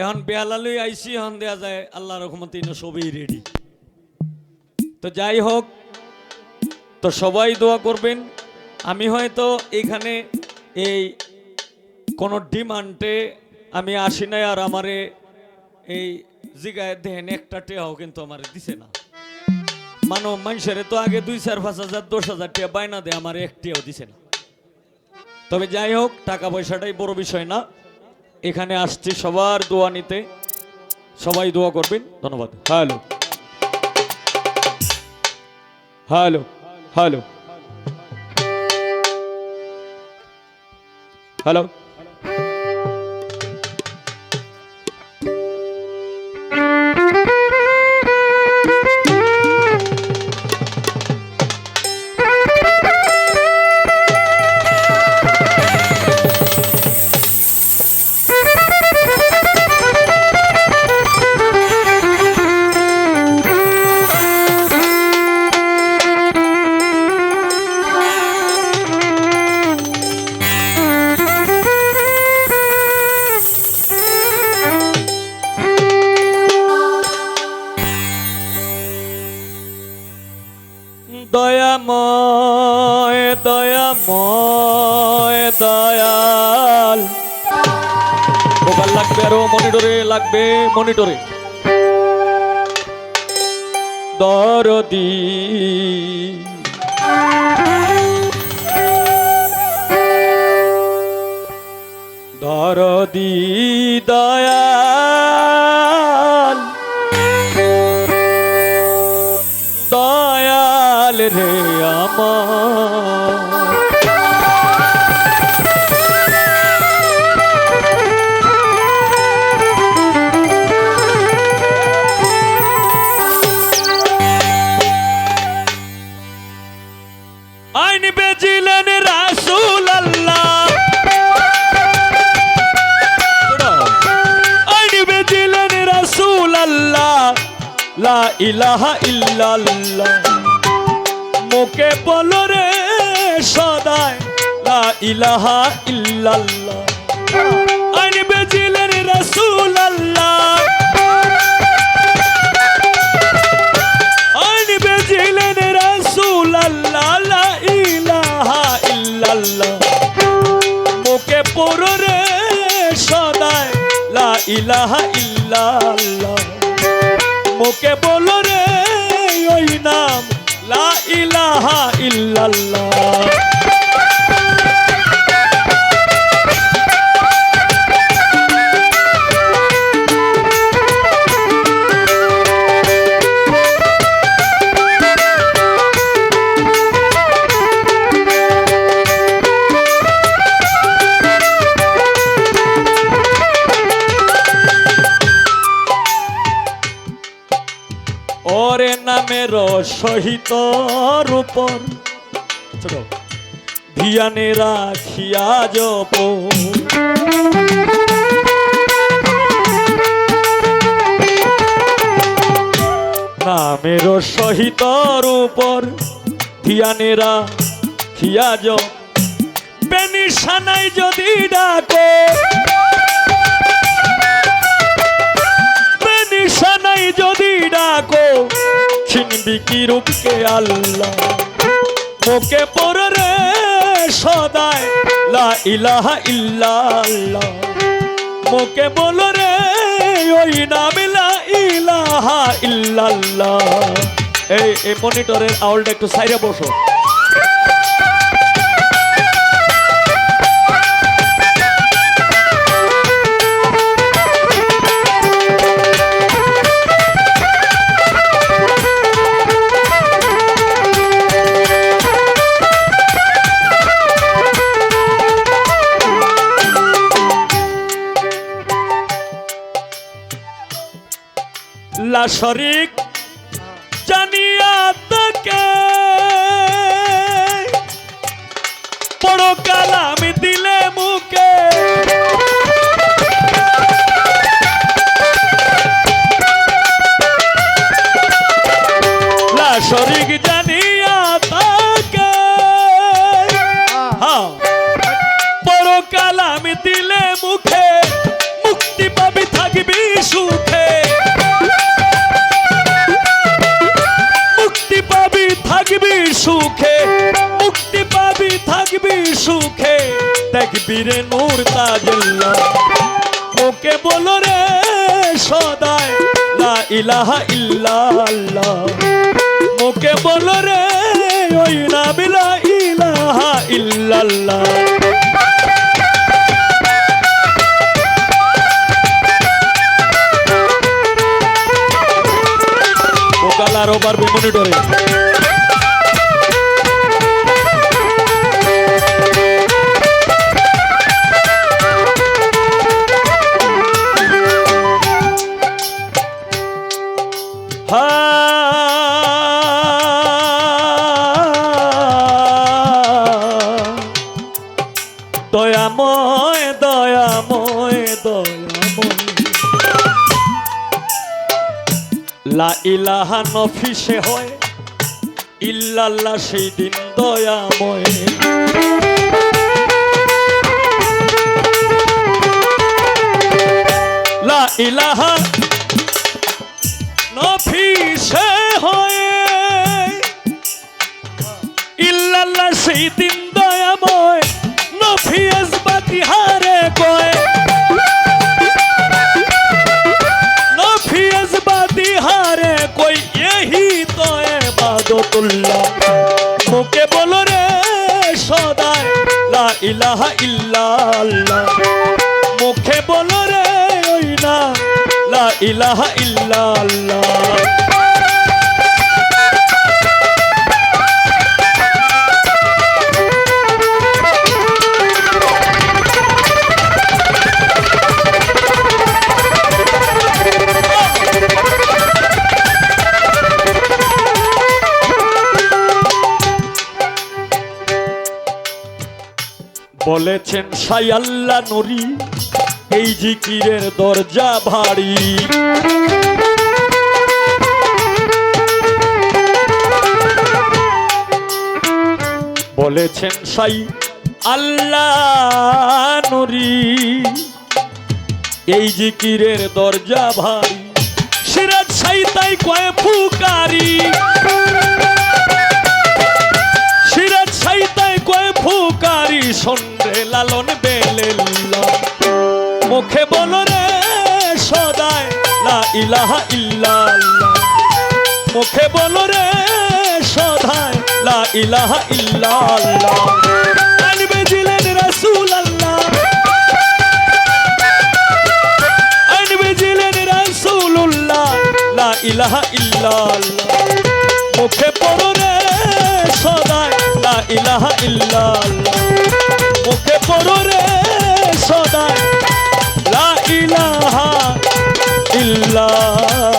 এখন বেহালালুই আইসি, এখন দেয়া যায় আল্লাহ রহমতে সবই রেডি তো যাই হোক, তো সবাই দোয়া করবেন। আমি হয়তো এখানে এই কোনো ডিমান্ডে আমি আসি নাই আর আমারে এই জিগায় দেহেন একটা টেহাও কিন্তু আমার দিছে না। মানব মানুষের তো আগে দুই চার, পাঁচ হাজার, দশ হাজার টাকা বাইনা দেয়, আমার একটিও দিছে না। তবে যাই হোক, টাকা পয়সাটাই বড় বিষয় না। এখানে আসছে সবার দোয়া নিতে। সবাই দোয়া করবেন। ধন্যবাদ। হ্যালো। হ্যালো। হ্যালো। হ্যালো। দয়াময় দয়াময় দয়াল। মোবাইল লাগবে আরও মনিটরে লাগবে মনিটরে দরদি। দরদি দয়াল দয়াল রে আমার। আইন বেজিলেন রাসূল আল্লাহ আইন বেজিলেন রাসূল ইলাহা ইল্লাল্লাহ। বলো রে সদায় লা ইলাহা ইল্লাল্লাহ। আইন বেজিলেন রাসূল আল্লাহ আইন বেজিলেন রাসূল আল্লাহ লা ইলাহা ইল্লাল্লাহ। মুখে পড়ো রে সদায় লা ইলাহা ইল্লাল্লাহ। মুখে বলো ওরে নামের সহিত রূপর ধিয়ানে রাখিয়া জপ। নামের সহিত রূপর ধিয়ানে রাখিয়া জপ। বেনিশানাই যদি ডাকো নিশানাই যদি ডাকো চিনবি কি রূপকে আল্লাহ? পড় রে সদায় লা ইলাহা ইল্লাল্লাহ। মুখে বল রে ওই নাম লা ইলাহা ইল্লাল্লাহ। এই এই মনিটরের আউলটা একটু সাইরে বসো। লা শরিক জানিয়া তাকে। বড় কালাম দিলে মুখে। দেখবিরে নূর তাজল্লা ওকে বলো রে সদায় লা ইলাহা ইল্লাল্লাহ। ওকে বলো রে ওই না বিলা ইলাহা ইল্লাল্লাহ। ভোকাল আরও বাড়বে মনিটরে। দয়াময় দয়াময় দয়াময়। লা ইলাহা নফিসে হয় ইল্লাল্লাহ সেই দিন দয়াময়। লা ইলাহা নফিসে হয় সেই দিন দয়াময় নফিয়াস বাতিহারে কয়। নফিয়াস বাতিহারে কই यही তো ইবাদতুল্লাহ মুকে বলো সদায়, লা ইলাহা ইল্লাল্লাহ। ইলাহা ইল্লাল্লাহ। বলেছেন সাই আল্লাহ নরি। এই জিকিরের দরজা ভারী। বলেছেন সাই আল্লাহ নরি। এই জিকিরের দরজা ভারী। সিরাজ সাই তাই কয়ে ফুকারি। ইলাহা ইল্লাল্লাহ। মুখে বলো রে সদায় লা ইলাহা ইল্লাল্লাহ। আনবে জিলেন রাসূল আল্লাহ আনবে জিলেন রাসূলুল্লাহ। ইলাহা ইল্লাল্লাহ। মুখে পড়ো রে সদায় লা ইলাহা ইল্লাল্লাহ। মুখে পড়ো রে সদায় লা ইলাহা আল্লাহ